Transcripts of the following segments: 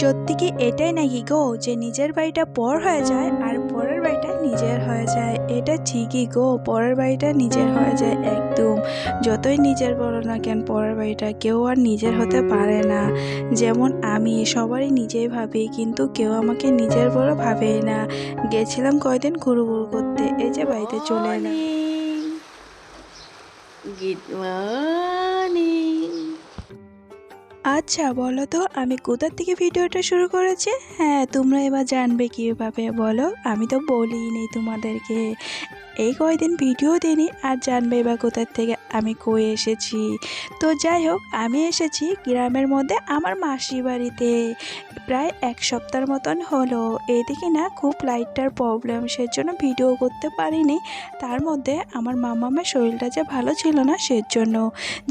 সত্যি কি এটাই নাকি গো যে নিজের বাড়িটা পর হয়ে যায় আর পরের বাড়িটা নিজের হয়ে যায়? এটা ঠিকই গো, পরের বাড়িটা নিজের হয়ে যায় একদম। যতই নিজের বলো না কেন, পরের বাড়িটা কেউ আর নিজের হতে পারে না। যেমন আমি, সবারই নিজেই ভাবি, কিন্তু কেউ আমাকে নিজের বলে ভাবেই না। গেছিলাম কয়দিন ঘুরু ঘুরু করতে, এই যে বাড়িতে চলে এলাম। আচ্ছা বলো তো, আমি কোথার থেকে ভিডিওটা শুরু করেছি? হ্যাঁ তোমরা এবার জানবে কীভাবে, বলো। আমি তো বলিই নেই তোমাদেরকে। এই কয়দিন ভিডিও দিইনি আর জানবে বা কোথার থেকে আমি কই এসেছি। তো যাই হোক, আমি এসেছি গ্রামের মধ্যে আমার মাসি বাড়িতে। প্রায় এক সপ্তাহের মতন হলো। এদিকে না খুব লাইটটার প্রবলেম, সেজন্য ভিডিও করতে পারিনি। তার মধ্যে আমার মামামের শরীরটা যে ভালো ছিল না, সেজন্য।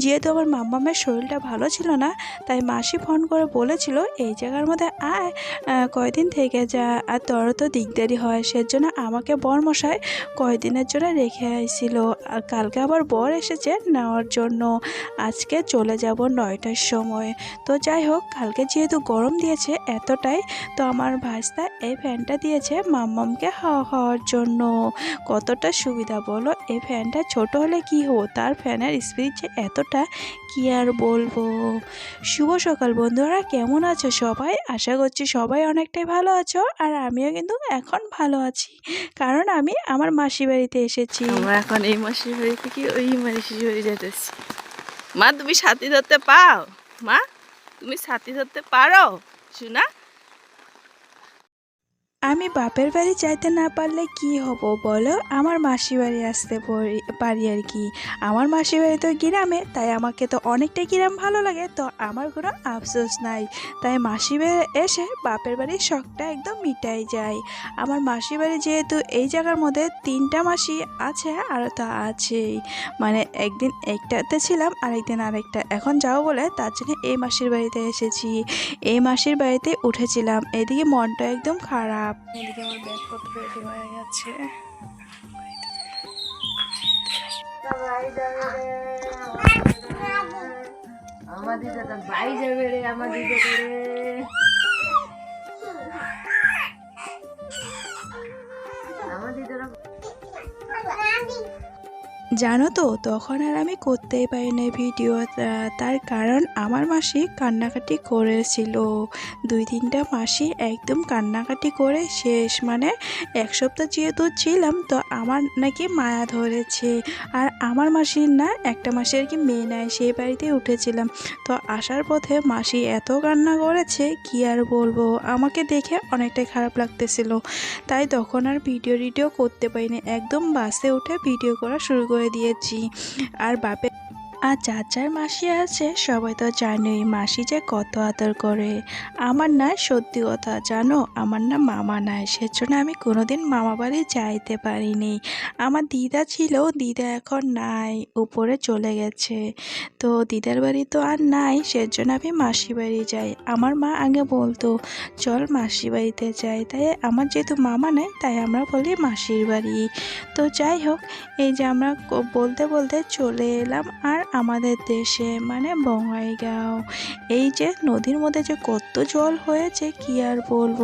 যেহেতু আমার মামামের শরীরটা ভালো ছিল না, তাই মাসি ফোন করে বলেছিল, এই জায়গার মধ্যে আয় কয়দিন থেকে যা, আর তোরও তো দিকদারি হয়, সেজন্য আমাকে বরমশাই কয়দিনের জন্য রেখে আইছিল। আর কালকে আবার বর এসেছে নেওয়ার জন্য। আজকে চলে যাব নয়টার সময়। তো যাই হোক, কালকে যেহেতু গরম দিয়েছে এতটাই, তো আমার ভাস্তা এই ফ্যানটা দিয়েছে মাম্মামকে হাওয়া খাওয়ার জন্য। কতটা সুবিধা বলো? এই ফ্যানটা ছোট হলে কি হো তার ফ্যানের স্পিড যে এতটা, কি আর বলব? শুভ সকাল বন্ধুরা, কেমন আছো সবাই? আশা করছি সবাই অনেকটাই ভালো আছো, আর আমিও কিন্তু এখন ভালো আছি। কারণ আমি আমার মাসি বাড়িতে এসেছি। আমরা এখন এই মাসির বাড়ি থেকে ওই মাসি বাড়ি যেতেছি মা, তুমি সাথী ধরতে পাও? মা, তুমি সাথী ধরতে পারো? শোনা? আমি বাপের বাড়ি যাইতে না পারলে কি হব বলো? আমার মাসি বাড়ি আসতে পরি- আর কি। আমার মাসি বাড়ি তো গ্রামে, তাই আমাকে তো অনেকটাই গ্রাম ভালো লাগে, তো আমার কোনো আফসোস নাই। তাই মাসি বাড়ি এসে বাপের বাড়ির শখটা একদম মিটাই যায়। আমার মাসি বাড়ি যেহেতু এই জায়গার মধ্যে তিনটা মাসি আছে, আর তো আছেই। মানে একদিন একটাতে ছিলাম, আরেকদিন আরেকটা। এখন যাও বলে তার জন্য এই মাসির বাড়িতে এসেছি। এই মাসির বাড়িতে উঠেছিলাম। এদিকে মনটা একদম খারাপ। এদিকে আমার ব্যাগপত্র রেডি হয়ে গেছে। আমার দিদা বাড়ি যাবে রে আমার জানো তো, তখন আর আমি করতেই পারি না ভিডিও তার কারণ আমার মাসি কান্নাকাটি করেছিল। দুই তিনটা মাসি একদম কান্নাকাটি করে শেষ মানে এক সপ্তাহ যেহেতু ছিলাম, তো আমার নাকি মায়া ধরেছে। আর আমার মাসির না, একটা মাসি আর কি মেয়ে নেয় সেই বাড়িতেই উঠেছিলাম। তো আসার পথে মাসি এত কান্না করেছে, কি আর বলব? আমাকে দেখে অনেকটাই খারাপ লাগতেছিল। তাই তখন আর ভিডিও, টিডিও করতে পারিনি। একদম বাসে উঠে ভিডিও করা শুরু করে দিয়েছি। আর বাপে আর চাচার মাসি আছে, সবাই তো জানোই মাসি যে কত আদর করে। আমার না সত্যি কথা, জানো, আমার না মামা নাই, সেজন্য আমি কোনোদিন মামা বাড়ি যাইতে পারিনি। আমার দিদা ছিল, দিদা এখন নাই, উপরে চলে গেছে। তো দিদার বাড়ি তো আর নাই, সেজন্য আমি মাসি বাড়ি যাই। আমার মা আগে বলতো, চল মাসি বাড়িতে যাই। তাই আমার যেহেতু মামা নেই, তাই আমরা বলি মাসির বাড়ি। তো যাই হোক, এই যে আমরা বলতে বলতে চলে এলাম। আর আমাদের দেশে মানে বঙ্গাইগাঁও, এই যে নদীর মধ্যে যে কত জল হয়েছে, কি আর বলব?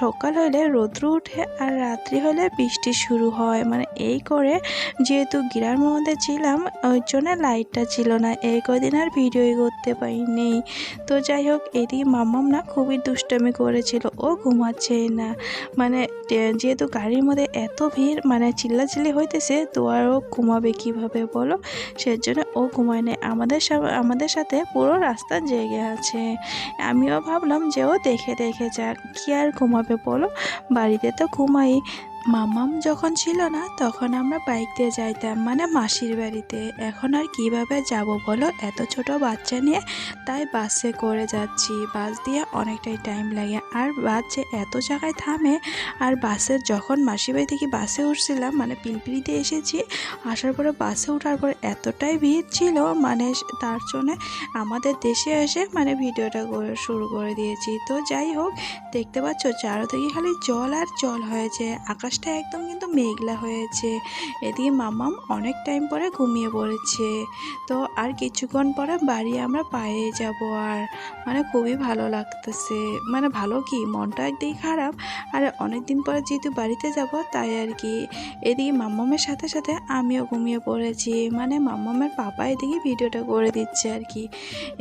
সকাল হলে রৌদ্র উঠে আর রাত্রি হলে বৃষ্টি শুরু হয়। মানে এই করে যেহেতু গ্রামের মধ্যে ছিলাম, ওই জন্য লাইটটা ছিল না। এই কদিন আর ভিডিওই করতে পারিনি। তো যাই হোক, এদিকে মাম্মাম না খুবই দুষ্টামি করেছিল, ও ঘুমাচ্ছেই না। মানে যেহেতু গাড়ির মধ্যে এত ভিড় মানে চিল্লাচিল্লি হইতেছে, তো আর ও ঘুমাবে কীভাবে বলো? সেজন্য ও ঘুমায় নেই আমাদের আমাদের সাথে পুরো রাস্তা জেগে আছে। আমিও ভাবলাম যে ও দেখে দেখে যাক, কি আর ঘুমাবে বলো? বাড়িতে তো ঘুমাই। মামাম যখন ছিল না, তখন আমরা বাইক দিয়ে যাইতাম মানে মাসির বাড়িতে। এখন আর কীভাবে যাব বলো? এত ছোট বাচ্চা নিয়ে তাই বাসে করে যাচ্ছি। বাস দিয়ে অনেকটাই টাইম লাগে। আর বাস যে এত জায়গায় থামে, আর বাসের যখন মাসির বাড়ি থেকে বাসে উঠছিলাম মানে পিলপিলিতে এসেছি, আসার পরে বাসে ওঠার পর এতটাই ভিড় ছিল মানে তার জন্যে আমাদের দেশে এসে মানে ভিডিওটা করে শুরু করে দিয়েছি। তো যাই হোক, দেখতে পাচ্ছ, চারোদিকে খালি জল আর জল হয়েছে। আকাশ আকাশটা একদম কিন্তু মেঘলা হয়েছে। এদিকে মামাম অনেক টাইম পরে ঘুমিয়ে পড়েছে। তো আর কিছুক্ষণ পরে বাড়ি আমরা পায়ে যাব আর মানে খুবই ভালো লাগতেছে। মানে ভালো কি? মনটা একদিকে খারাপ আর অনেক দিন পরে যেহেতু বাড়িতে যাব, তাই আর কি। এদিকে মাম্মামের সাথে সাথে আমিও ঘুমিয়ে পড়েছি। মানে মাম্মামের পাপা এদিকে ভিডিওটা করে দিচ্ছে আর কি।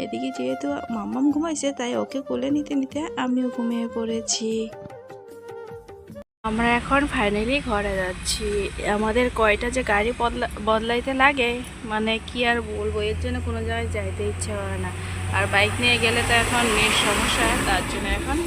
এদিকে যেহেতু মাম্মাম ঘুমাইছে, তাই ওকে কোলে নিতে নিতে আমিও ঘুমিয়ে পড়েছি। আমরা এখন ফাইনালি ঘরে যাচ্ছি। আমাদের কয়টা যে গাড়ি বদলা, বদলাইতে লাগে মানে কি আর বলব? এর জন্য কোনো জায়গায় যাইতে ইচ্ছে করে না। আর বাইক নিয়ে গেলে তো এখন মেয়ের সমস্যা, তার জন্য এখন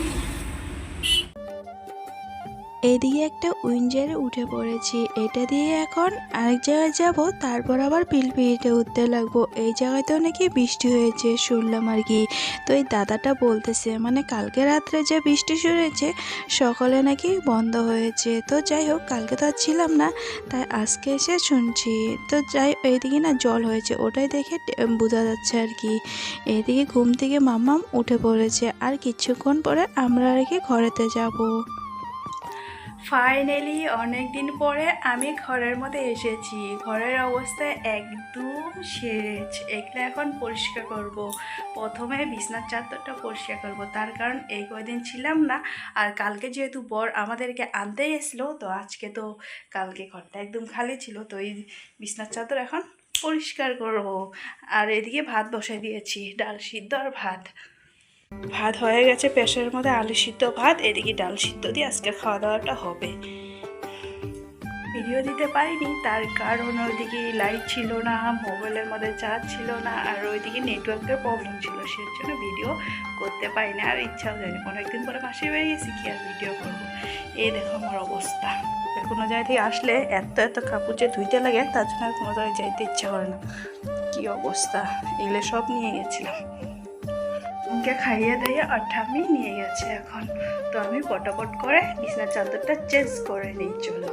এদিকে একটা উইঞ্জারে উঠে পড়েছি। এটা দিয়ে এখন আরেক জায়গায় যাব, তারপর আবার পিলপিলিতে উঠতে লাগবো। এই জায়গাতেও নাকি বৃষ্টি হয়েছে, শুনলাম আর কি। তো এই দাদাটা বলতেছে মানে কালকে রাত্রে যে বৃষ্টি শুরু সকালে নাকি বন্ধ হয়েছে। তো যাই হোক, কালকে তো আর ছিলাম না, তাই আজকে এসে শুনছি। তো যাই এইদিকে না জল হয়েছে, ওটাই দেখে বোঝা যাচ্ছে আর কি। এদিকে ঘুম থেকে মামাম উঠে পড়েছে, আর কিছুক্ষণ পরে আমরা আর কি ঘরেতে যাব। ফাইনালি অনেক দিন পরে আমি ঘরের মধ্যে এসেছি। ঘরের অবস্থা একদম শেষ এগুলো এখন পরিষ্কার করব। প্রথমে বিছনার চাদরটা পরিষ্কার করব। তার কারণ এই কয়দিন ছিলাম না। আর কালকে যেহেতু বর আমাদেরকে আনতে এসলো তো আজকে তো কালকে ঘরটা একদম খালি ছিল, তো এই বিছনার চাদর এখন পরিষ্কার করব। আর এদিকে ভাত বসাই দিয়েছি, ডাল সিদ্ধ আর ভাত। ভাত হয়ে গেছে, প্রেশারের মধ্যে আলু সিদ্ধ ভাত, এদিকে ডাল সিদ্ধ দিয়ে আজকে খাওয়া দাওয়াটা হবে। ভিডিও দিতে পারিনি, তার কারণ ওইদিকে লাইট ছিল না মোবাইলের মধ্যে চার্জ ছিল না, আর ওইদিকে নেটওয়ার্কের প্রবলেম ছিল সেই জন্য ভিডিও করতে পারি না আর ইচ্ছাও যায়নি অনেকদিন পরে মাসে বেরিয়ে গেছি কি আর ভিডিও করব? এই দেখো আমার অবস্থা। কোনো জায়গা থেকে আসলে এত এত কাপড় যে ধুইতে লাগে, তার জন্য আর কোনো জায়গায় যাইতে ইচ্ছা করে না। কী অবস্থা? এগুলো সব নিয়ে গেছিলাম। ওকে খাইয়ে দিয়ে আর ঠাম্মি নিয়ে গেছে এখন। তো আমি পটাপট করে বিছনার চাদরটা চেঞ্জ করে নিই, চলো।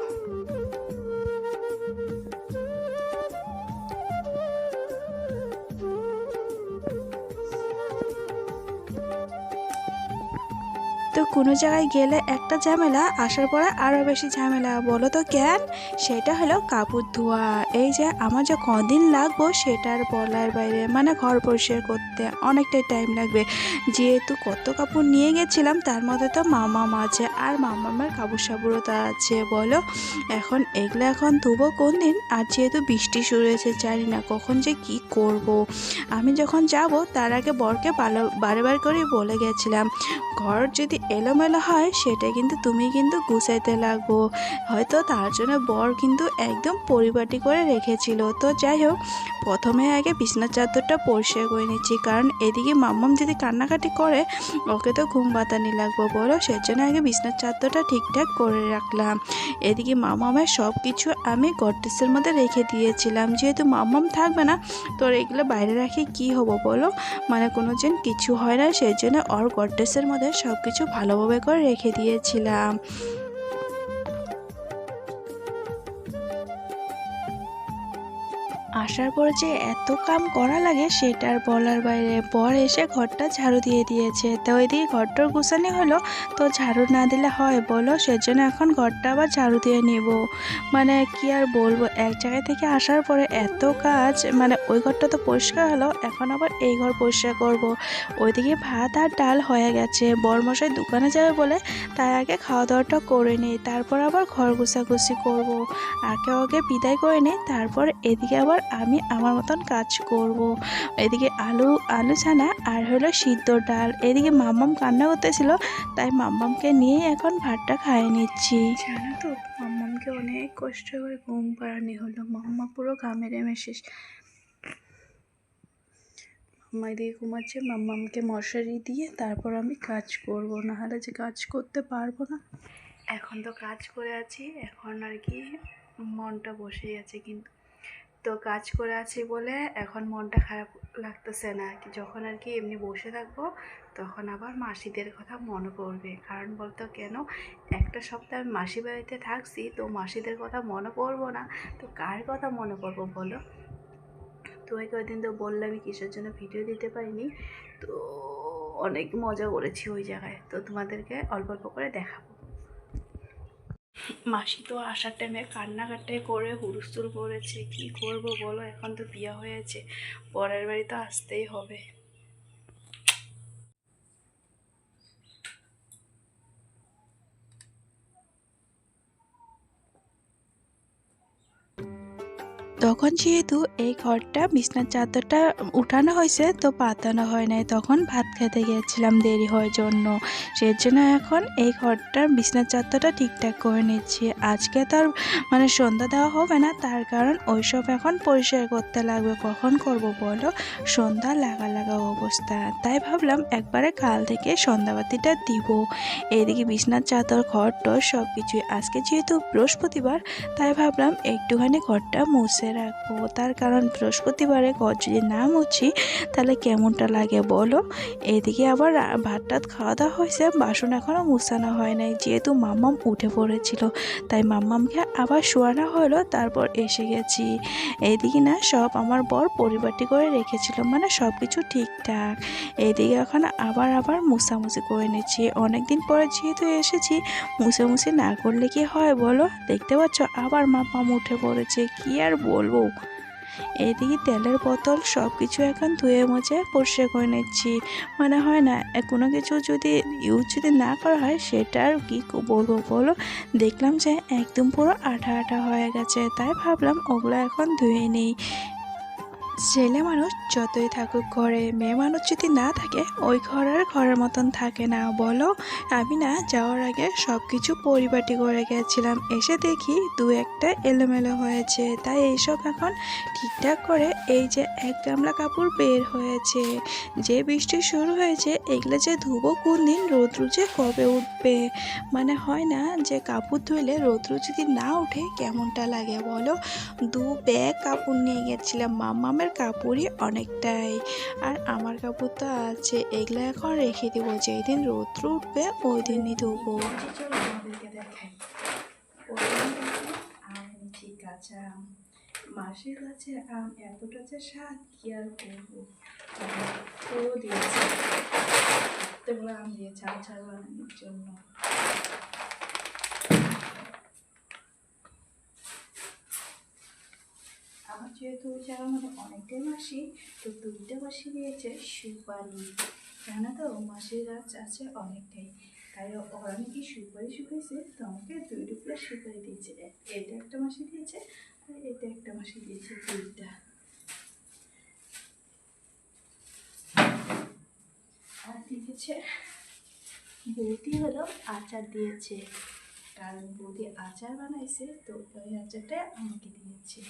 তো কোনো জায়গায় গেলে একটা ঝামেলা, আসার পরে আরও বেশি ঝামেলা। বলো তো কেন? সেটা হলো কাপড় ধোয়া। এই যে আমার যে কদিন লাগবো সেটার বলার বাইরে মানে ঘর পরিষ্কার করতে অনেকটাই টাইম লাগবে। যেহেতু কত কাপড় নিয়ে গেছিলাম, তার মধ্যে তো মামাম আছে আর মামামার কাপড় সাপুরও তা আছে, বলো? এখন এগুলো এখন ধুবো কোন দিন? আর যেহেতু বৃষ্টি শুরু হয়েছে, জানি না কখন যে কি করব। আমি যখন যাব, তার আগে বরকে ভালো বারে বার করে বলে গেছিলাম, ঘর যদি এলোমেলো হয়, সেটা কিন্তু তুমি কিন্তু গুছাইতে লাগবো। হয়তো তার জন্য বর কিন্তু একদম পরিপাটি করে রেখেছিল। তো যাই হোক, প্রথমে আগে বিছনার চাদরটা পরিষ্কার করে নিচ্ছি। কারণ এদিকে মাম্মাম যদি কান্নাকাটি করে, ওকে তো ঘুম বাতানি লাগবো বলো। সেজন্য আগে বিছনার চাদরটা ঠিকঠাক করে রাখলাম। এদিকে মামামের সব কিছু আমি গডরেজের মধ্যে রেখে দিয়েছিলাম। যেহেতু মাম্মাম থাকবে না তোর এগুলো বাইরে রাখি কি হব বলো? মানে কোনো যেন কিছু হয় না সেই জন্য ওর গডরেজের মধ্যে সব কিছু ভালোভাবে করে রেখে দিয়েছিলাম। আসার পরে যে এত কাম করা লাগে সেটা আর বলার বাইরে পর এসে ঘরটা ঝাড়ু দিয়ে দিয়েছে। তো ওইদিকে ঘরটার গুছানি হলো, তো ঝাড়ু না দিলে হয় বলো? সেজন্য এখন ঘরটা আবার ঝাড়ু দিয়ে নেব। মানে কি আর বলব, এক জায়গা থেকে আসার পরে এত কাজ মানে ওই ঘরটা তো পরিষ্কার হলো, এখন আবার এই ঘর পরিষ্কার করব। ওইদিকে ভাত আর ডাল হয়ে গেছে। বরমশাই দোকানে যাবে বলে তাই আগে খাওয়া দাওয়াটা করে নিই, তারপর আবার ঘর গুছাগুছি করব। আগে আগে বিদায় করে নিই, তারপর এদিকে আবার আমি আমার মতন কাজ করব। এদিকে আলু আলু ছানা আর হলো সিদ্ধ ডাল। এদিকে মাম্মাম কান্না করতেছিল তাই মাম্মামকে নিয়ে এখন ভাতটা খাইয়ে নিচ্ছি। জানো তো মাম্মামকে অনেক কষ্ট করে ঘুম পাড়ানি হলো। মাম্মা পুরো ঘামের শেষ। মাম্মা এদিকে ঘুমাচ্ছে মাম্মামকে মশারি দিয়ে তারপর আমি কাজ করব। না হলে যে কাজ করতে পারব না। এখন তো কাজ করে আছি এখন আর কি মনটা বসেই আছে কিন্তু তো কাজ করে আছি বলে এখন মনটা খারাপ লাগতেছে না। যখন আর কি এমনি বসে থাকব, তখন আবার মাসিদের কথা মনে পড়বে। কারণ বলতো কেন? একটা সপ্তাহ আমি মাসি বাড়িতে থাকছি, তো মাসিদের কথা মনে পড়ব না। তো কার কথা মনে পড়ব বলো? তো ওই কয়েকদিন তো বললামই কিসের জন্য ভিডিও দিতে পারিনি। তো অনেক মজা করেছি ওই জায়গায়। তো তোমাদেরকে অল্প অল্প করে দেখাবো। মাসি তো আসার টাইমে কান্নাকাটাই করে হুড়স্থুল করেছে। কি করব বলো? এখন তো বিয়ে হয়েছে। পরের বাড়ি তো আসতেই হবে। তখন যেহেতু এই ঘরটা বিছনার চাদরটা উঠানো হয়েছে, তো পাতানো হয় নাই। তখন ভাত খেতে গিয়েছিলাম দেরি হওয়ার জন্য। সেই জন্য এখন এই ঘরটার বিছনার চাদরটা ঠিকঠাক করে নিচ্ছি। আজকে তো আর মানে সন্ধ্যা দেওয়া হবে না, তার কারণ ওইসব এখন পরিষ্কার করতে লাগবে। কখন করব বলো? সন্ধ্যা লাগা লাগা অবস্থা। তাই ভাবলাম একবারে কাল থেকে সন্ধ্যাবাতিটা দিব। এইদিকে বিছনার চাদর ঘর টর সব কিছুই আজকে যেহেতু বৃহস্পতিবার, তাই ভাবলাম একটুখানি ঘরটা মুছে রাখব। তার কারণ বৃহস্পতিবারে ঘর যদি না মুছি, তাহলে কেমনটা লাগে বলো? এদিকে আবার ভাত টাত খাওয়া দাওয়া হয়েছে, বাসন এখনও মুছানো হয় নাই, যেহেতু মাম্মাম উঠে পড়েছিল। তাই মাম্মামকে আবার শোয়ানো হলো, তারপর এসে গেছি। এদিকে না, সব আমার বর পরিবারটি করে রেখেছিল মানে সব কিছু ঠিকঠাক। এইদিকে এখন আবার আবার মুছামুছি করে নিচ্ছি। অনেকদিন পরে যেহেতু এসেছি, মুছামুছি না করলে কি হয় বলো? দেখতে পাচ্ছ, আবার মাম্মাম উঠে পড়েছে, কি আর বলব? এইদিকে তেলের বোতল সব কিছু এখন ধুয়ে মুছে পরিষ্কার করে নিচ্ছি। মনে হয় না কোনো কিছু যদি ইউজ যদি না করা হয়, সেটা আর কি বলব বলো? দেখলাম যে একদম পুরো আঠা আঠা হয়ে গেছে, তাই ভাবলাম ওগুলো এখন ধুয়ে নিই। ছেলে মানুষ যতই থাকুক ঘরে, মেয়ে মানুষ যদি না থাকে, ওই ঘর আর ঘরের মতন থাকে না। বলো, আমি না যাওয়ার আগে সব কিছু পরিপাটি করে গেছিলাম। এসে দেখি দু একটা এলোমেলো হয়েছে। তাই এইসব এখন ঠিকঠাক করে এই যে এক গামলা কাপড় বের হয়েছে। যে বৃষ্টি শুরু হয়েছে, এগুলো যে ধুবো কোন দিন, রৌদ্র যে কবে উঠবে? মানে হয় না যে কাপড় ধুইলে রৌদ্র যদি না উঠে কেমনটা লাগে বলো? দু ব্যাগ কাপড় নিয়ে গেছিলাম। মামামের কাপড়ই অনেকটাই। আর আমার কাপড় তো আছে, এগুলো এখন রেখে দেবো। যেই দিন রৌদ্র উঠবে ওই দিনই ধুবো। ঠিক আছে আম মাসির কাছে আম এতটা যে স্বাদ কি আর করব? দিয়েছে আম দিয়েছে আচার বানানোর জন্য। যেহেতু যারা মানে অনেকটাই মাসি, তো দুইটা মাসি দিয়েছে সুপারি। জানা তো মাসির গাছ আছে অনেকটাই। তাই ওরা নাকি সুপারি শুকাইছে? তো আমাকে দুই টুকরো সুপারি দিয়েছে। এটা একটা মাসি দিয়েছে, আর এটা একটা মাসি দিয়েছে দুইটা। আর দিয়েছে, বৌদি হলো আচার দিয়েছে। কারণ বৌদি আচার বানাইছে, তো ওই আচারটা আমাকে দিয়েছে।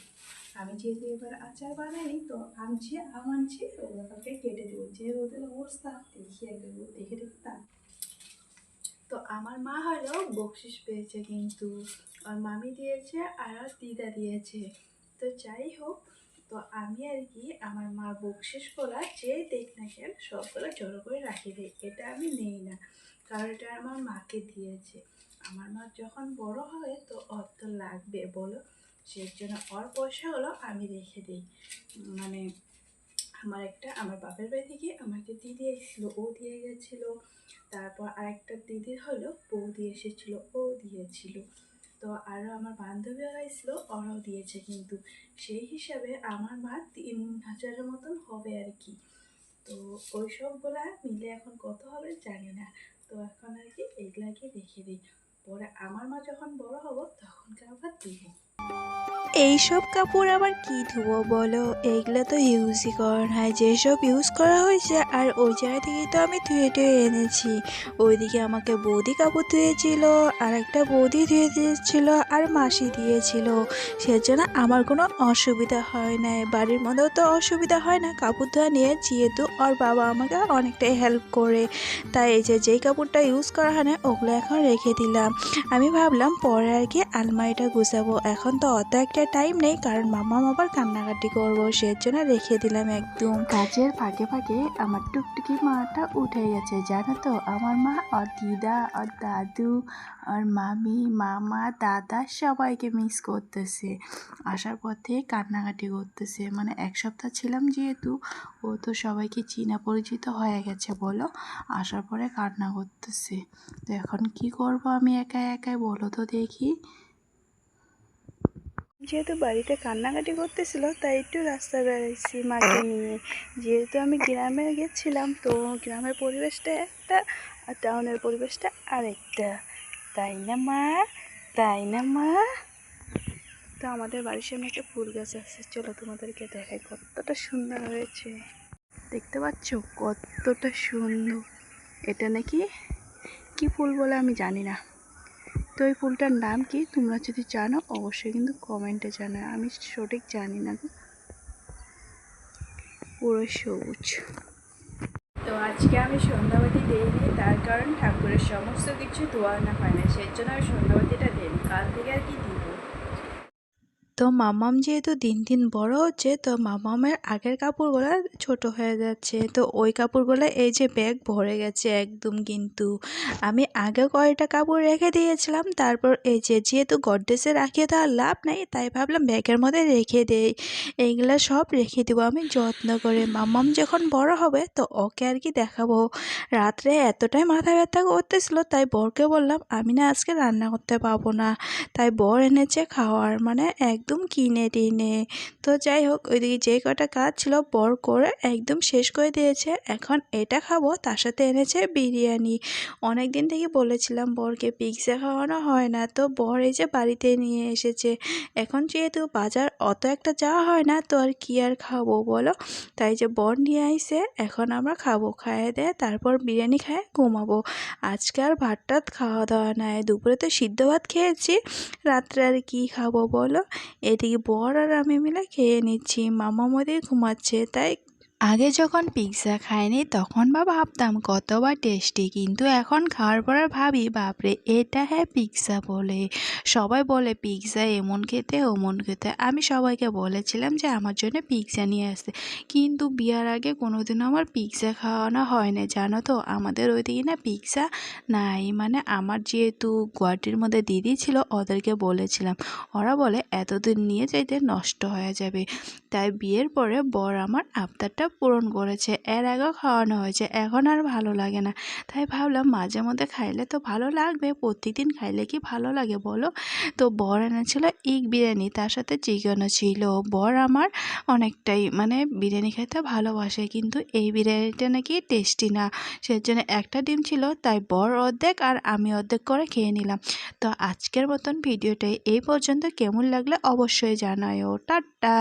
আমি যেহেতু এবার আচার বানাইনি, তো আনছি আম আনছি ওগুলোকে কেটে দেবো। যে ওদের অবস্থা, দেখি একবার দেখে দেখতাম তো। আমার মা হলো বকশিস পেয়েছে কিন্তু, আর মামি দিয়েছে আর দিদা দিয়েছে। তো যাই হোক, তো আমি আর কি আমার মা বকশিস করা যে দেখ না কেন, সবগুলো জড়ো করে রাখি দিই এটা আমি নেই না, কারণ এটা আমার মাকে দিয়েছে। আমার মা যখন বড় হবে তো অত লাগবে, বলো? সেই জন্য ওর পয়সাগুলো আমি রেখে দিই। মানে আমার একটা, আমার বাপের বাড়ি থেকে আমাকে দিদি এসেছিল, ও দিয়ে গেছিল। তারপর আরেকটা দিদির হলো, বৌদি এসেছিল, ও দিয়েছিল। তো আরও আমার বান্ধবীরা এসেছিল, ওরাও দিয়েছে কিন্তু। সেই হিসাবে আমার মা তিন হাজারের মতন হবে আর কি। তো ওই সবগুলা মিলে এখন কত হবে জানি না। তো এখন আর কি এগুলাকে রেখে দিই। পরে আমার মা যখন বড় হব তখনকে আবার দিব এইসব কাপড় আবার কি ধুবো বলো? এইগুলো তো ইউজই করা হয় যেসব ইউজ করা হয়েছে আর ওই জায়গা থেকেই তো আমি ধুয়ে টুয়ে এনেছি। ওইদিকে আমাকে বৌদি কাপড় ধুয়েছিল আর একটা বৌদি ধুয়ে দিয়েছিল আর মাসি দিয়েছিল। সেজন্য আমার কোনো অসুবিধা হয় না বাড়ির মধ্যেও তো অসুবিধা হয় না। কাপড় ধোয়া নিয়ে যেহেতু ওর বাবা আমাকে অনেকটাই হেল্প করে। তাই এই যে, যেই কাপড়টা ইউজ করা হয় না ওগুলো এখন রেখে দিলাম। আমি ভাবলাম পরে আর কি আলমারিটা গুছাবো। এখন তো অত একটা টাইম নেই, কারণ মাম্মাম আবার কান্নাকাটি করব সে জন্য রেখে দিলাম একদম। কাজের ফাঁকে ফাঁকে আমার টুকটুকি মাটা উঠে গেছে, জানো তো? আমার মা আর দিদা আর দাদু আর মামি, মামা, দাদা সবাইকে মিস করতেছে। আসার পথে কান্নাকাটি করতেছে। মানে এক সপ্তাহ ছিলাম যেহেতু, ও তো সবাইকে চীনা পরিচিত হয়ে গেছে বলো, আসার পরে কান্না করতেছে। তো এখন কি করব আমি একা একাই বলো তো দেখি। যেহেতু বাড়িতে কান্নাকাটি করতেছিল, তাই একটু রাস্তা বেড়াইছি মাকে নিয়ে। যেহেতু আমি গ্রামে গেছিলাম, তো গ্রামের পরিবেশটা একটা আর টাউনের পরিবেশটা আরেকটা। তাই না মা? তাই না মা? তো আমাদের বাড়ির সামনে একটা ফুল গাছ আছে, চলো তোমাদেরকে দেখাই কতটা সুন্দর হয়েছে। দেখতে পাচ্ছ কতটা সুন্দর? এটা নাকি কি ফুল বলে আমি জানি না। তো এই ফুলটার নাম কি? তোমরা যদি জানো, অবশ্যই কিন্তু কমেন্টে জানাও। আমি সঠিক জানি না পুরো সবুজ। তো আজকে আমি সন্ধ্যাবাতি দিইনি তার কারণ ঠাকুরের সমস্ত কিছু ধোয়া না হয় না, সেই জন্য আমি সন্ধ্যাবাতিটা দিই কাল থেকে আর কি দিব তো মামাম যেহেতু দিন দিন বড় হচ্ছে, তো মামামের আগের কাপড়গুলো ছোট হয়ে যাচ্ছে। তো ওই কাপড়গুলো এই যে ব্যাগ ভরে গেছে একদম কিন্তু। আমি আগে কয়টা কাপড় রেখে দিয়েছিলাম, তারপর এই যে যেহেতু গড্রেসে রাখিয়ে আর লাভ নাই, তাই ভাবলাম ব্যাগের মধ্যে রেখে দেই। এইগুলো সব রেখে দেবো আমি যত্ন করে। মামাম যখন বড় হবে, তো ওকে আর কি দেখাবো। রাত্রে এতটাই মাথা ব্যথা করতেছিল, তাই বরকে বললাম, আমি না আজকে রান্না করতে পারব না। তাই বর এনেছে খাওয়ার মানে একদম কিনে টিনে তো যাই হোক, ওইদিকে যে কটা কাজ ছিল বর করে একদম শেষ করে দিয়েছে। এখন এটা খাব, তার সাথে এনেছে বিরিয়ানি। অনেক দিন থেকে বলেছিলাম বরকে, পিৎজা খাওয়ানো হয় না। তো বর এই যে বাড়িতে নিয়ে এসেছে। এখন যেহেতু বাজার অত একটা যাওয়া হয় না, তো আর কি আর খাব বলো? তাই যে বর নিয়ে আইসে, এখন আমরা খাব, খাইয়ে দেয় তারপর বিরিয়ানি খায় ঘুমাবো। আজকে আর ভাত টাত খাওয়া দাওয়া নাই। দুপুরে তো সিদ্ধ ভাত খেয়েছি, রাত্রে আর কি খাব বলো? এদিকে বর আর আমি মিলে খেয়ে নিচ্ছি। মামা মোদি ঘুমাচ্ছে তাই আগে যখন পিৎজা খাইনি, তখন বা ভাবতাম কত বা টেস্টি কিন্তু এখন খাওয়ার পর ভাবি, বাপরে, এটা হ্যাঁ পিৎজা বলে। সবাই বলে পিৎজা এমন খেতে, ওমন খেতে। আমি সবাইকে বলেছিলাম যে, আমার জন্য পিৎজা নিয়ে আসতে। কিন্তু বিয়ার আগে কোনোদিনও আমার পিৎজা খাওয়ানো হয় না জানো তো? আমাদের ওইদিকে না পিৎজা নাই। মানে আমার যেহেতু গুয়াহাটির মধ্যে দিদি ছিল, ওদেরকে বলেছিলাম। ওরা বলে, এতদিন নিয়ে যাইতে নষ্ট হয়ে যাবে। তাই বিয়ের পরে বর আমার আবদারটা পূরণ করেছে। এর আগেও খাওয়ানো হয়েছে, এখন আর ভালো লাগে না। তাই ভাবলাম মাঝে মধ্যে খাইলে তো ভালো লাগবে, প্রতিদিন খাইলে কি ভালো লাগে বলো? তো বর এনেছিল ইগ বিরিয়ানি, তার সাথে চিকেনও ছিল। বর আমার অনেকটাই মানে বিরিয়ানি খেতে ভালোবাসে, কিন্তু এই বিরিয়ানিটা নাকি টেস্টি না। সেজন্য একটা ডিম ছিল, তাই বর অর্ধেক আর আমি অর্ধেক করে খেয়ে নিলাম। তো আজকের মতন ভিডিওটাই এই পর্যন্ত। কেমন লাগলে অবশ্যই জানায়ও। টাটা!